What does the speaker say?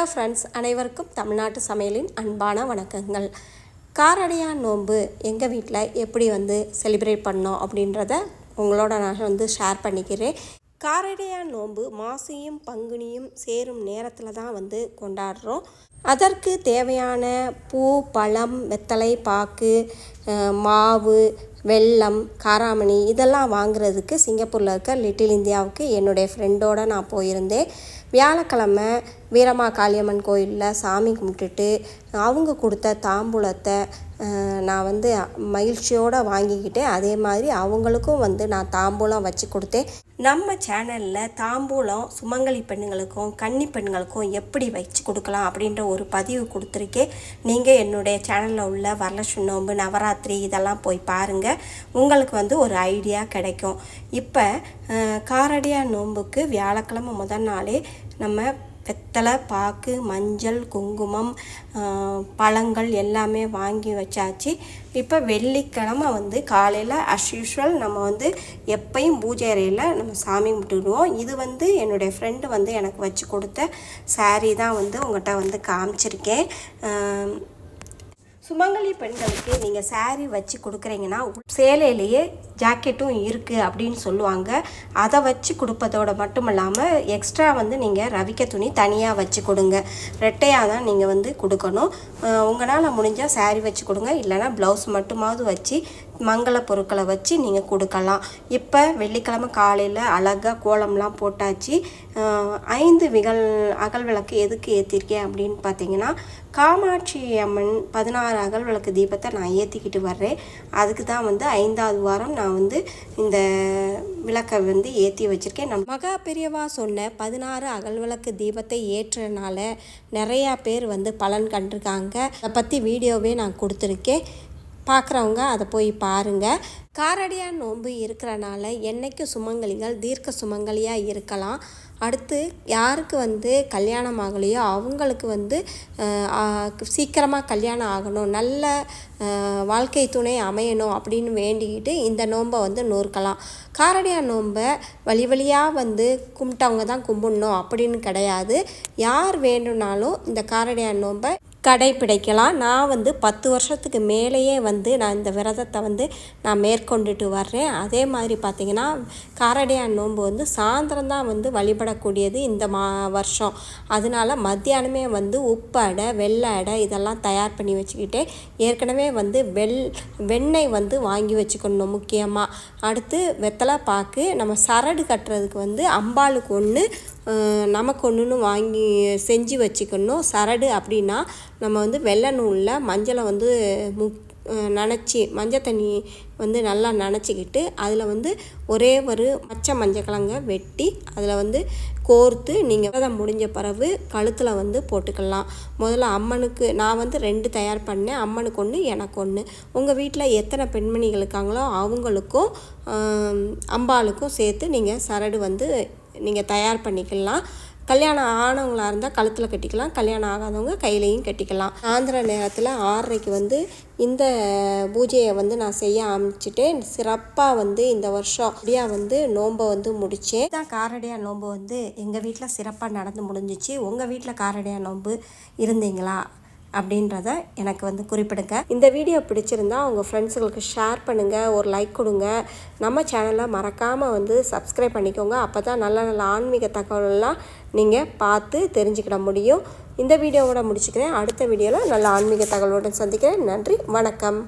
Hello friends அனைவருக்கும் தமிழ்நாட்டு சமையலின் அன்பான வணக்கங்கள். காரடையான் நோன்பு எங்கள் வீட்டில் எப்படி வந்து செலிப்ரேட் பண்ணோம் அப்படின்றத உங்களோட நான் வந்து ஷேர் பண்ணிக்கிறேன். காரடையான் நோன்பு மாசியும் பங்குனியும் சேரும் நேரத்தில் தான் வந்து கொண்டாடுறோம். அதற்கு தேவையான பூ பழம் வெத்தலை பாக்கு மாவு வெள்ளம் காராமணி இதெல்லாம் வாங்குறதுக்கு சிங்கப்பூரில் இருக்க லிட்டில் இந்தியாவுக்கு என்னுடைய ஃப்ரெண்டோட நான் போயிருந்தேன். வியாழக்கிழமை வீரமா காளியம்மன் கோயிலில் சாமி கும்பிட்டுட்டு அவங்க கொடுத்த தாம்பூலத்தை நான் வந்து மகிழ்ச்சியோடு வாங்கிக்கிட்டேன். அதே மாதிரி அவங்களுக்கும் வந்து நான் தாம்பூலம் வச்சு கொடுத்தேன். நம்ம சேனலில் தாம்பூலம் சுமங்கலி பெண்ணுங்களுக்கும் கன்னி பெண்களுக்கும் எப்படி வச்சு கொடுக்கலாம் அப்படின்ற ஒரு பதிவு கொடுத்துருக்கேன். நீங்கள் என்னுடைய சேனலில் உள்ள வரலட்சுமி நோம்பு நவராத்திரி இதெல்லாம் போய் பாருங்கள் உங்களுக்கு வந்து ஒரு ஐடியா கிடைக்கும். இப்போ காரடியா நோன்புக்கு வியாழக்கிழமை முதல் நாளே நம்ம வெத்தலை பாக்கு மஞ்சள் குங்குமம் பழங்கள் எல்லாமே வாங்கி வச்சாச்சு. இப்போ வெள்ளிக்கிழமை வந்து காலையில் அஸ் யூஷுவல் நம்ம வந்து எப்பையும் பூஜை அறையில் நம்ம சாமி கும்பிட்டுடுவோம் இது வந்து என்னுடைய ஃப்ரெண்டு வந்து எனக்கு வச்சு கொடுத்த சாரீ தான் வந்து உங்கள்கிட்ட வந்து காமிச்சிருக்கேன். சுமங்கலி பெண்களுக்கு நீங்கள் saree வச்சு கொடுக்குறீங்கன்னா சேலையிலேயே ஜாக்கெட்டும் இருக்குது அப்படின்னு சொல்லுவாங்க. அதை வச்சு கொடுப்பதோட மட்டும் இல்லாமல் எக்ஸ்ட்ரா வந்து நீங்கள் ரவிக்க துணி தனியாக வச்சு கொடுங்க. ரெட்டையாக தான் நீங்கள் வந்து கொடுக்கணும். உங்களால் முடிஞ்சால் saree வச்சு கொடுங்க. இல்லைனா ப்ளவுஸ் மட்டுமாவது வச்சு மங்கள பொருட்களை வச்சு நீங்கள் கொடுக்கலாம். இப்போ வெள்ளிக்கிழமை காலையில் அழகாக கோலம்லாம் போட்டாச்சு. ஐந்து விகல் அகல் விளக்கு எதுக்கு ஏற்றிருக்கேன் அப்படின்னு பார்த்தீங்கன்னா காமாட்சி அம்மன் பதினாறு அகல் விளக்கு தீபத்தை நான் ஏற்றிக்கிட்டு வர்றேன். அதுக்கு தான் வந்து ஐந்தாவது வாரம் நான் வந்து இந்த விளக்கை வந்து ஏற்றி வச்சுருக்கேன். நம் மகா பெரியவா சொன்ன பதினாறு அகல் விளக்கு தீபத்தை ஏற்றனால நிறையா பேர் வந்து பலன் கண்டிருக்காங்க. அதை பற்றி வீடியோவே நான் கொடுத்துருக்கேன். பார்க்குறவங்க அதை போய் பாருங்கள் காரடியான் நோன்பு இருக்கிறனால என்னைக்கும் சுமங்கலிகள் தீர்க்க சுமங்கலியாக இருக்கலாம். அடுத்து யாருக்கு வந்து கல்யாணம் ஆகலையோ அவங்களுக்கு வந்து சீக்கிரமாக கல்யாணம் ஆகணும் நல்ல வாழ்க்கை துணை அமையணும் அப்படின்னு வேண்டிக்கிட்டு இந்த நோன்பை வந்து நோறுக்கலாம் காரடியான் நோன்பை வழி வழியாக வந்து கும்பிட்டவங்க தான் கும்பிடணும் அப்படின்னு கிடையாது. யார் வேண்டுனாலும் இந்த காரடியான் நோன்பை கடைப்பிடிக்கலாம் நான் வந்து பத்து வருஷத்துக்கு மேலேயே வந்து நான் இந்த விரதத்தை வந்து நான் மேற்கொண்டுட்டு வர்றேன். அதே மாதிரி பார்த்திங்கன்னா காரடையான் நோன்பு வந்து சாயந்தரம் தான் வந்து வழிபடக்கூடியது இந்த மா வருஷம். அதனால மத்தியானமே வந்து உப்பு அடை வெள்ளை அடை இதெல்லாம் தயார் பண்ணி வச்சுக்கிட்டே ஏற்கனவே வந்து வெள் வெண்ணெய் வந்து வாங்கி வச்சுக்கணும் முக்கியமாக அடுத்து வெத்தலை பாக்கு நம்ம சரடு கட்டுறதுக்கு வந்து அம்பாளுக்கு ஒன்று நமக்கு ஒன்றுன்னு வாங்கி செஞ்சு வச்சுக்கணும். சரடு அப்படின்னா நம்ம வந்து வெள்ளை நூலில் மஞ்சளை வந்து முக் நனைச்சி மஞ்சள் தண்ணி வந்து நல்லா நனைச்சிக்கிட்டு அதில் வந்து ஒரே ஒரு பச்சை மஞ்சள் கிழங்க வெட்டி அதில் வந்து கோர்த்து நீங்கள் விரதம் முடிஞ்ச பிறகு கழுத்தில் வந்து போட்டுக்கலாம். முதல்ல அம்மனுக்கு நான் வந்து ரெண்டு தயார் பண்ணேன். அம்மனுக்கு ஒன்று எனக்கு ஒன்று உங்கள் வீட்டில் எத்தனை பெண்மணிகள் இருக்காங்களோ அவங்களுக்கும் அம்பாளுக்கும் சேர்த்து நீங்கள் சரடு வந்து நீங்கள் தயார் பண்ணிக்கலாம். கல்யாணம் ஆனவங்களாக இருந்தால் கழுத்தில் கட்டிக்கலாம். கல்யாணம் ஆகாதவங்க கையிலையும் கட்டிக்கலாம். சாயந்தர நேரத்தில் ஆறரைக்கு வந்து இந்த பூஜையை வந்து நான் செய்ய ஆரம்பிச்சிட்டேன். சிறப்பாக வந்து இந்த வருஷம் அப்படியா வந்து நோன்பை வந்து முடித்தேன் தான் காரடியாக நோன்பு வந்து எங்கள் வீட்டில் சிறப்பாக நடந்து முடிஞ்சிச்சு. உங்கள் வீட்டில் காரடியாக நோன்பு இருந்தீங்களா? அப்படின்றத எனக்கு வந்து குறிப்பிடுங்க. இந்த வீடியோ பிடிச்சிருந்தா உங்கள் ஃப்ரெண்ட்ஸுங்களுக்கு ஷேர் பண்ணுங்கள் ஒரு லைக் கொடுங்க. நம்ம சேனலை மறக்காமல் வந்து சப்ஸ்கிரைப் பண்ணிக்கோங்க. அப்போ தான் நல்ல நல்ல ஆன்மீக தகவலெல்லாம் நீங்கள் பார்த்து தெரிஞ்சுக்கிட முடியும். இந்த வீடியோவோட முடிச்சுக்கிறேன். அடுத்த வீடியோவில் நல்ல ஆன்மீக தகவலுடன் சந்திக்கிறேன். நன்றி வணக்கம்.